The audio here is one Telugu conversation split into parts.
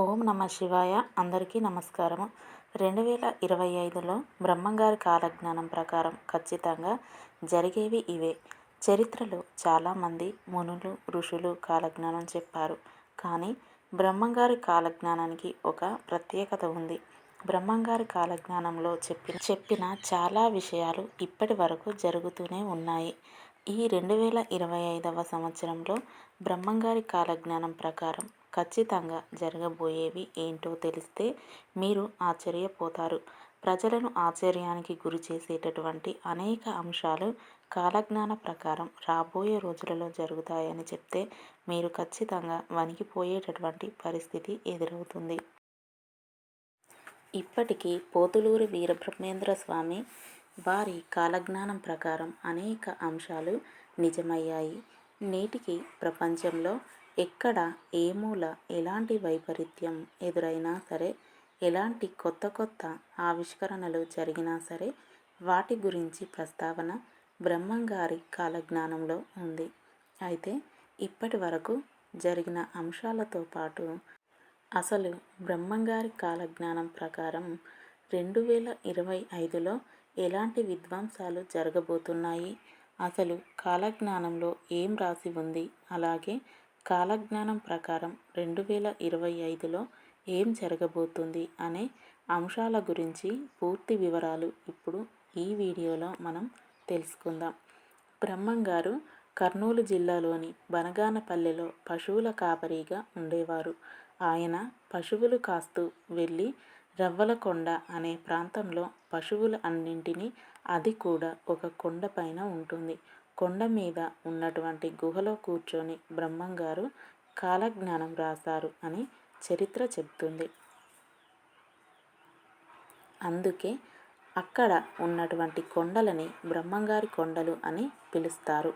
ఓం నమ శివాయ. అందరికీ నమస్కారము. రెండు వేల ఇరవై ఐదులో బ్రహ్మంగారి కాలజ్ఞానం ప్రకారం ఖచ్చితంగా జరిగేవి ఇవే. చరిత్రలో చాలామంది మునులు ఋషులు కాలజ్ఞానం చెప్పారు. కానీ బ్రహ్మంగారి కాలజ్ఞానానికి ఒక ప్రత్యేకత ఉంది. బ్రహ్మంగారి కాలజ్ఞానంలో చెప్పిన చెప్పిన చాలా విషయాలు ఇప్పటి వరకు జరుగుతూనే ఉన్నాయి. ఈ రెండు వేల ఇరవై ఐదవ సంవత్సరంలో బ్రహ్మంగారి కాలజ్ఞానం ప్రకారం ఖచ్చితంగా జరగబోయేవి ఏంటో తెలిస్తే మీరు ఆశ్చర్యపోతారు. ప్రజలను ఆశ్చర్యానికి గురి చేసేటటువంటి అనేక అంశాలు కాలజ్ఞాన ప్రకారం రాబోయే రోజులలో జరుగుతాయని చెప్తే మీరు ఖచ్చితంగా వణికిపోయేటటువంటి పరిస్థితి ఎదురవుతుంది. ఇప్పటికీ పోతులూరి వీరబ్రహ్మేంద్ర స్వామి వారి కాలజ్ఞానం ప్రకారం అనేక అంశాలు నిజమయ్యాయి. నేటికి ప్రపంచంలో ఎక్కడ ఏ మూల ఎలాంటి వైపరీత్యం ఎదురైనా సరే ఎలాంటి కొత్త కొత్త ఆవిష్కరణలు జరిగినా సరే వాటి గురించి ప్రస్తావన బ్రహ్మంగారి కాలజ్ఞానంలో ఉంది. అయితే ఇప్పటి వరకు జరిగిన అంశాలతో పాటు అసలు బ్రహ్మంగారి కాలజ్ఞానం ప్రకారం రెండు వేల ఇరవై ఐదులో ఎలాంటి విధ్వంసాలు జరగబోతున్నాయి? అసలు కాలజ్ఞానంలో ఏం రాసి ఉంది? అలాగే కాలజ్ఞానం ప్రకారం రెండు వేల ఇరవై ఐదులో ఏం జరగబోతుంది అనే అంశాల గురించి పూర్తి వివరాలు ఇప్పుడు ఈ వీడియోలో మనం తెలుసుకుందాం. బ్రహ్మం గారు కర్నూలు జిల్లాలోని బనగానపల్లెలో పశువుల కాపరిగా ఉండేవారు. ఆయన పశువులు కాస్తూ వెళ్ళి రవ్వలకొండ అనే ప్రాంతంలో పశువుల అన్నింటినీ అది కూడా ఒక కొండపైన ఉంటుంది. కొండ మీద ఉన్నటువంటి గుహలో కూర్చొని బ్రహ్మంగారు కాలజ్ఞానం రాశారు అని చరిత్ర చెబుతుంది. అందుకే అక్కడ ఉన్నటువంటి కొండలని బ్రహ్మంగారి కొండలు అని పిలుస్తారు.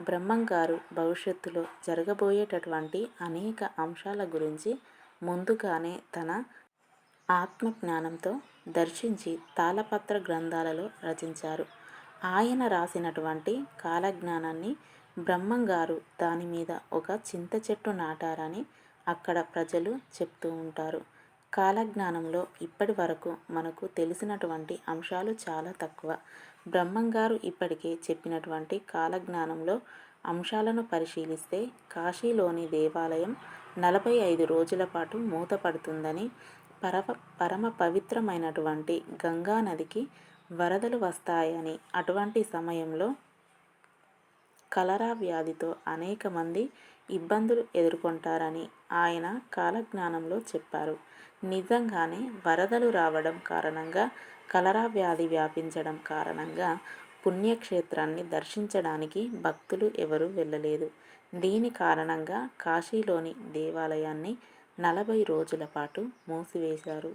బ్రహ్మంగారు భవిష్యత్తులో జరగబోయేటటువంటి అనేక అంశాల గురించి ముందుగానే తన ఆత్మజ్ఞానంతో దర్శించి తాళపత్ర గ్రంథాలలో రచించారు. ఆయన రాసినటువంటి కాలజ్ఞానాన్ని బ్రహ్మంగారు దాని మీద ఒక చింత చెట్టు నాటారని అక్కడ ప్రజలు చెప్తూ ఉంటారు. కాలజ్ఞానంలో ఇప్పటి వరకు మనకు తెలిసినటువంటి అంశాలు చాలా తక్కువ. బ్రహ్మంగారు ఇప్పటికే చెప్పినటువంటి కాలజ్ఞానంలో అంశాలను పరిశీలిస్తే కాశీలోని దేవాలయం నలభై ఐదు రోజుల పాటు మూతపడుతుందని పరమ పరమ పవిత్రమైనటువంటి గంగా నదికి వరదలు వస్తాయని అటువంటి సమయంలో కలరా వ్యాధితో అనేక మంది ఇబ్బందులు ఎదుర్కొంటారని ఆయన కాలజ్ఞానంలో చెప్పారు. నిజంగానే వరదలు రావడం కారణంగా కలరా వ్యాధి వ్యాపించడం కారణంగా పుణ్యక్షేత్రాన్ని దర్శించడానికి భక్తులు ఎవరూ వెళ్ళలేదు. దీని కారణంగా కాశీలోని దేవాలయాన్ని నలభై రోజుల పాటు మూసివేశారు.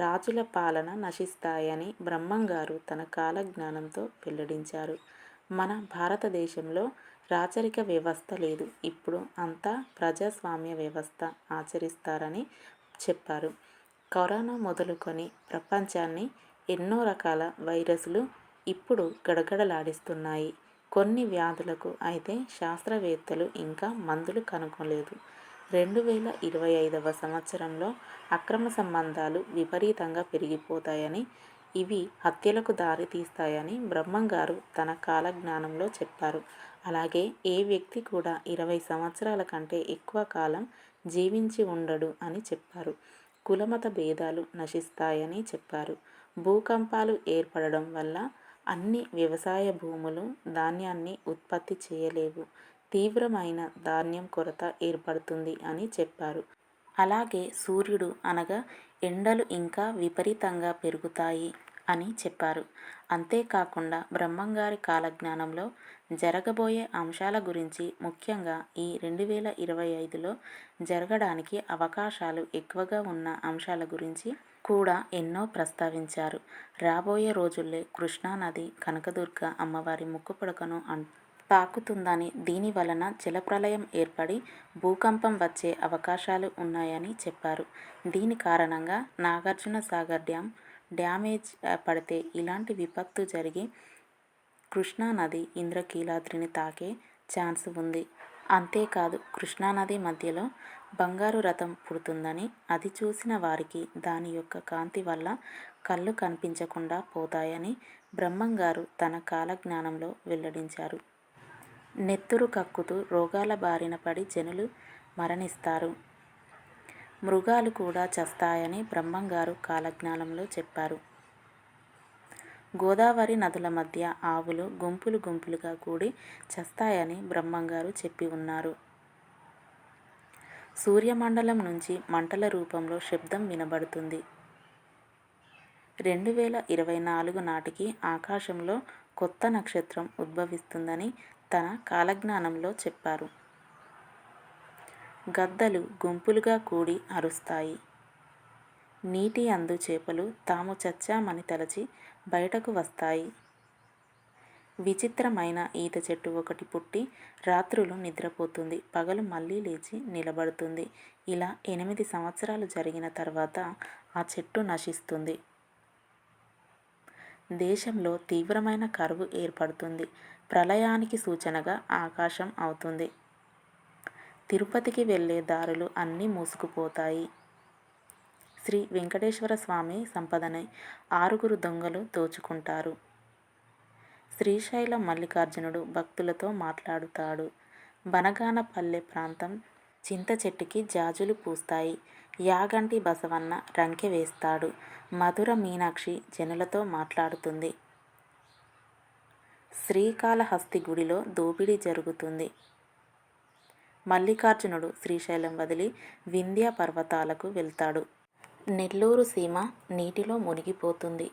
రాజుల పాలన నశిస్తాయని బ్రహ్మంగారు తన కాలజ్ఞానంతో వెల్లడించారు. మన భారతదేశంలో రాచరిక వ్యవస్థ లేదు. ఇప్పుడు అంతా ప్రజాస్వామ్య వ్యవస్థ ఆచరిస్తారని చెప్పారు. కరోనా మొదలుకొని ప్రపంచాన్ని ఎన్నో రకాల వైరస్లు ఇప్పుడు గడగడలాడిస్తున్నాయి. కొన్ని వ్యాధులకు అయితే శాస్త్రవేత్తలు ఇంకా మందులు కనుగొనలేదు. రెండు వేల ఇరవై ఐదవ సంవత్సరంలో అక్రమ సంబంధాలు విపరీతంగా పెరిగిపోతాయని ఇవి హత్యలకు దారితీస్తాయని బ్రహ్మం బ్రహ్మంగారు తన కాలజ్ఞానంలో చెప్పారు. అలాగే ఏ వ్యక్తి కూడా ఇరవై సంవత్సరాల కంటే ఎక్కువ కాలం జీవించి ఉండడు అని చెప్పారు. కులమత భేదాలు నశిస్తాయని చెప్పారు. భూకంపాలు ఏర్పడడం వల్ల అన్ని వ్యవసాయ భూములు ధాన్యాన్ని ఉత్పత్తి చేయలేవు. తీవ్రమైన ధాన్యం కొరత ఏర్పడుతుంది అని చెప్పారు. అలాగే సూర్యుడు అనగా ఎండలు ఇంకా విపరీతంగా పెరుగుతాయి అని చెప్పారు. అంతేకాకుండా బ్రహ్మంగారి కాలజ్ఞానంలో జరగబోయే అంశాల గురించి ముఖ్యంగా ఈ రెండు వేల ఇరవై ఐదులో జరగడానికి అవకాశాలు ఎక్కువగా ఉన్న అంశాల గురించి కూడా ఎన్నో ప్రస్తావించారు. రాబోయే రోజుల్లో కృష్ణానది కనకదుర్గ అమ్మవారి ముక్కు పుడకను తాకుతుందని దీని వలన జలప్రలయం ఏర్పడి భూకంపం వచ్చే అవకాశాలు ఉన్నాయని చెప్పారు. దీని కారణంగా నాగార్జున సాగర్ డ్యామ్ డ్యామేజ్ పడితే ఇలాంటి విపత్తు జరిగి కృష్ణానది ఇంద్రకీలాద్రిని తాకే ఛాన్స్ ఉంది. అంతేకాదు కృష్ణానది మధ్యలో బంగారు రథం పుడుతుందని అది చూసిన వారికి దాని యొక్క కాంతి వల్ల కళ్ళు కనిపించకుండా పోతాయని బ్రహ్మంగారు తన కాలజ్ఞానంలో వెల్లడించారు. నెత్తురు కక్కుతూ రోగాల బారిన పడి జనులు మరణిస్తారు. మృగాలు కూడా చస్తాయని బ్రహ్మంగారు కాలజ్ఞానంలో చెప్పారు. గోదావరి నదుల మధ్య ఆవులు గుంపులు గుంపులుగా కూడి చస్తాయని బ్రహ్మంగారు చెప్పి ఉన్నారు. సూర్యమండలం నుంచి మంటల రూపంలో శబ్దం వినబడుతుంది. రెండు వేల ఇరవై నాలుగు నాటికి ఆకాశంలో కొత్త నక్షత్రం ఉద్భవిస్తుందని తన కాలజ్ఞానంలో చెప్పారు. గద్దలు గుంపులుగా కూడి అరుస్తాయి. నీటి అందు చేపలు తాము చచ్చామని తలచి బయటకు వస్తాయి. విచిత్రమైన ఈత చెట్టు ఒకటి పుట్టి రాత్రులు నిద్రపోతుంది. పగలు మళ్ళీ లేచి నిలబడుతుంది. ఇలా ఎనిమిది సంవత్సరాలు జరిగిన తర్వాత ఆ చెట్టు నశిస్తుంది. దేశంలో తీవ్రమైన కరువు ఏర్పడుతుంది. ప్రళయానికి సూచనగా ఆకాశం అవుతుంది. తిరుపతికి వెళ్ళే దారులు అన్నీ మూసుకుపోతాయి. శ్రీ వెంకటేశ్వర స్వామి సంపదని ఆరుగురు దొంగలు దోచుకుంటారు. శ్రీశైల మల్లికార్జునుడు భక్తులతో మాట్లాడుతాడు. బనగానపల్లె ప్రాంతం చింత చెట్టుకి జాజులు పూస్తాయి. యాగంటి బసవన్న రంకె వేస్తాడు. మధుర మీనాక్షి జనులతో మాట్లాడుతుంది. శ్రీకాళహస్తి గుడిలో దోపిడీ జరుగుతుంది. మల్లికార్జునుడు శ్రీశైలం వదిలి వింధ్య పర్వతాలకు వెళ్తాడు. నెల్లూరు సీమ నీటిలో మునిగిపోతుంది.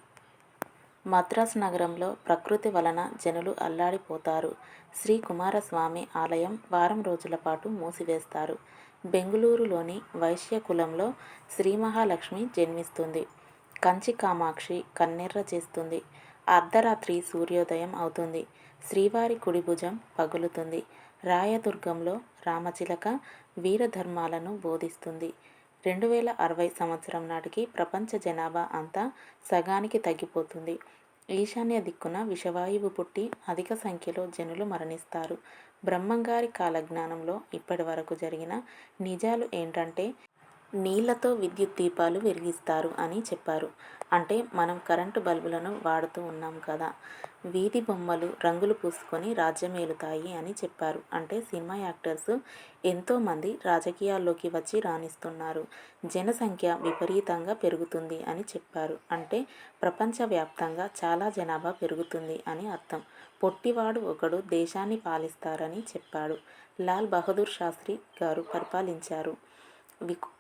మద్రాసు నగరంలో ప్రకృతి వలన జనులు అల్లాడిపోతారు. శ్రీ కుమారస్వామి ఆలయం వారం రోజుల పాటు మూసివేస్తారు. బెంగుళూరులోని వైశ్య కులంలో శ్రీ మహాలక్ష్మి జన్మిస్తుంది. కంచి కామాక్షి కన్నెర్ర చేస్తుంది. అర్ధరాత్రి సూర్యోదయం అవుతుంది. శ్రీవారి కుడి భుజం పగులుతుంది. రాయదుర్గంలో రామచిలక వీరధర్మాలను బోధిస్తుంది. రెండు వేల అరవై సంవత్సరం నాటికి ప్రపంచ జనాభా అంతా సగానికి తగ్గిపోతుంది. ఈశాన్య దిక్కున విషవాయువు పుట్టి అధిక సంఖ్యలో జనులు మరణిస్తారు. బ్రహ్మంగారి కాలజ్ఞానంలో ఇప్పటి వరకు జరిగిన నిజాలు ఏంటంటే నీళ్ళతో విద్యుత్ దీపాలు వెలిగిస్తారు అని చెప్పారు. అంటే మనం కరెంటు బల్బులను వాడుతూ ఉన్నాం కదా. వీధి బొమ్మలు రంగులు పూసుకొని రాజ్యమేలుతాయి అని చెప్పారు. అంటే సినిమా యాక్టర్స్ ఎంతోమంది రాజకీయాల్లోకి వచ్చి రాణిస్తున్నారు. జనసంఖ్య విపరీతంగా పెరుగుతుంది అని చెప్పారు. అంటే ప్రపంచవ్యాప్తంగా చాలా జనాభా పెరుగుతుంది అని అర్థం. పొట్టివాడు ఒకడు దేశాన్ని పాలిస్తారని చెప్పాడు. లాల్ బహదూర్ శాస్త్రి గారు పరిపాలించారు.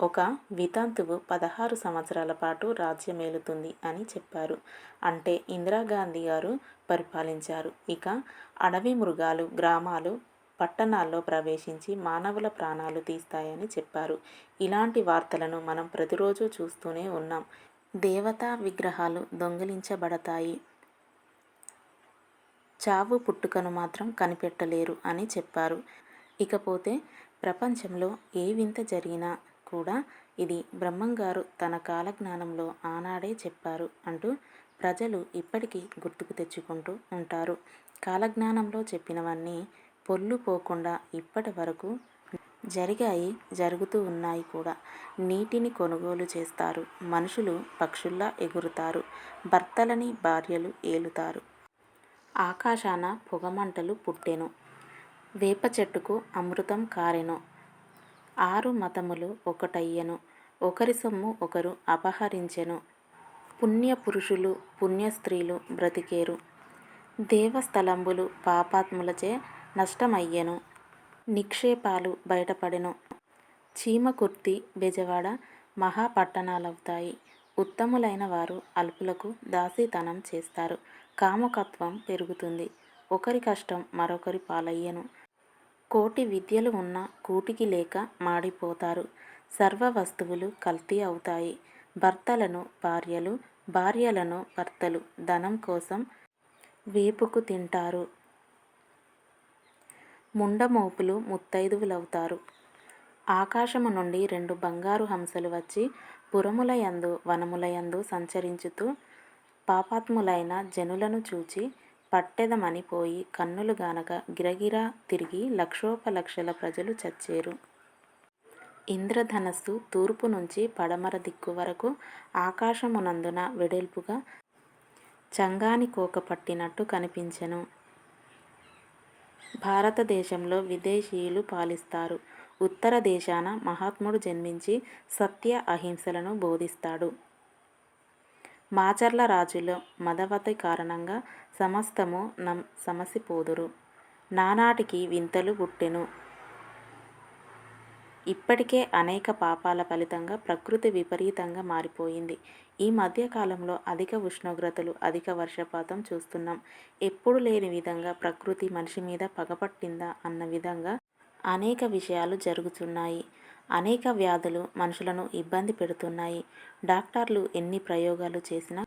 ఒక వితంతువు పదహారు సంవత్సరాల పాటు రాజ్యమేలుతుంది అని చెప్పారు. అంటే ఇందిరాగాంధీ గారు పరిపాలించారు. ఇక అడవి మృగాలు గ్రామాలు పట్టణాల్లో ప్రవేశించి మానవుల ప్రాణాలు తీస్తాయని చెప్పారు. ఇలాంటి వార్తలను మనం ప్రతిరోజు చూస్తూనే ఉన్నాం. దేవతా విగ్రహాలు దొంగిలించబడతాయి. చావు పుట్టుకను మాత్రం కనిపెట్టలేరు అని చెప్పారు. ఇకపోతే ప్రపంచంలో ఏ వింత జరిగినా కూడా ఇది బ్రహ్మంగారు తన కాలజ్ఞానంలో ఆనాడే చెప్పారు అంటూ ప్రజలు ఇప్పటికీ గుర్తుకు తెచ్చుకుంటూ ఉంటారు. కాలజ్ఞానంలో చెప్పినవన్నీ పొల్లు పోకుండా ఇప్పటి వరకు జరిగాయి జరుగుతూ ఉన్నాయి కూడా. నీటిని కొనుగోలు చేస్తారు. మనుషులు పక్షుల్లా ఎగురుతారు. భర్తలని భార్యలు ఏలుతారు. ఆకాశాన పొగమంటలు పుట్టెను. వేప చెట్టుకు అమృతం కారెను. ఆరు మతములు ఒకటయ్యెను. ఒకరి సొమ్ము ఒకరు అపహరించెను. పుణ్యపురుషులు పుణ్యస్త్రీలు బ్రతికేరు. దేవస్థలంబులు పాపాత్ములచే నష్టమయ్యెను. నిక్షేపాలు బయటపడెను. చీమకుర్తి బెజవాడ మహాపట్టణాలవుతాయి. ఉత్తములైన వారు అల్పులకు దాసీతనం చేస్తారు. కామకత్వం పెరుగుతుంది. ఒకరి కష్టం మరొకరి పాలయ్యను. కోటి విద్యలు ఉన్న కూటికి లేక మాడిపోతారు. సర్వ వస్తువులు కల్తీ అవుతాయి. భర్తలను భార్యలు భార్యలను భర్తలు ధనం కోసం వేపుకు తింటారు. ముండమోపులు ముత్తైదువులవుతారు. ఆకాశము నుండి రెండు బంగారు హంసలు వచ్చి పురములయందు వనములయందు సంచరించుతూ పాపాత్ములైన జనులను చూచి పట్టెదమనిపోయి కన్నులు గానక గిరగిరా తిరిగి లక్షోపలక్షల ప్రజలు చచ్చేరు. ఇంద్రధనస్సు తూర్పు నుంచి పడమర దిక్కు వరకు ఆకాశమునందున వెడల్పుగా చంగాని కోక పట్టినట్టు కనిపించెను. భారతదేశంలో విదేశీయులు పాలిస్తారు. ఉత్తర దేశాన మహాత్ముడు జన్మించి సత్య అహింసలను బోధిస్తాడు. మాచర్ల రాజులో మదవతి కారణంగా సమస్తము నం సమసిపోదురు. నానాటికి వింతలు పుట్టెను. ఇప్పటికే అనేక పాపాల ఫలితంగా ప్రకృతి విపరీతంగా మారిపోయింది. ఈ మధ్యకాలంలో అధిక ఉష్ణోగ్రతలు అధిక వర్షపాతం చూస్తున్నాం. ఎప్పుడు లేని విధంగా ప్రకృతి మనిషి మీద పగపట్టిందా అన్న విధంగా అనేక విషయాలు జరుగుతున్నాయి. అనేక వ్యాధులు మనుషులను ఇబ్బంది పెడుతున్నాయి. డాక్టర్లు ఎన్ని ప్రయోగాలు చేసినా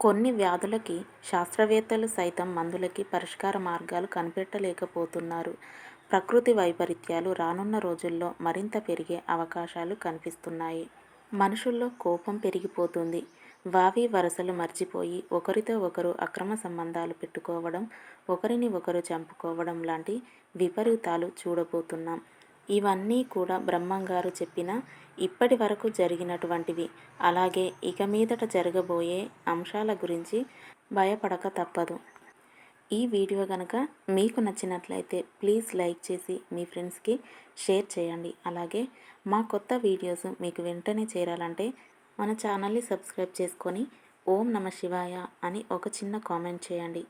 కొన్ని వ్యాధులకి శాస్త్రవేత్తలు సైతం మందులకి పరిష్కార మార్గాలు కనిపెట్టలేకపోతున్నారు. ప్రకృతి వైపరీత్యాలు రానున్న రోజుల్లో మరింత పెరిగే అవకాశాలు కనిపిస్తున్నాయి. మనుషుల్లో కోపం పెరిగిపోతుంది. వావి వరసలు మర్చిపోయి ఒకరితో ఒకరు అక్రమ సంబంధాలు పెట్టుకోవడం ఒకరిని ఒకరు చంపుకోవడం లాంటి విపరీతాలు చూడబోతున్నాం. ఇవన్నీ కూడా బ్రహ్మంగారు చెప్పిన ఇప్పటి వరకు జరిగినటువంటివి. అలాగే ఇక మీదట జరగబోయే అంశాల గురించి భయపడక తప్పదు. ఈ వీడియో కనుక మీకు నచ్చినట్లయితే ప్లీజ్ లైక్ చేసి మీ ఫ్రెండ్స్కి షేర్ చేయండి. అలాగే మా కొత్త వీడియోస్ మీకు వెంటనే చేరాలంటే మన ఛానల్ని సబ్స్క్రైబ్ చేసుకొని ఓం నమ శివాయ అని ఒక చిన్న కామెంట్ చేయండి.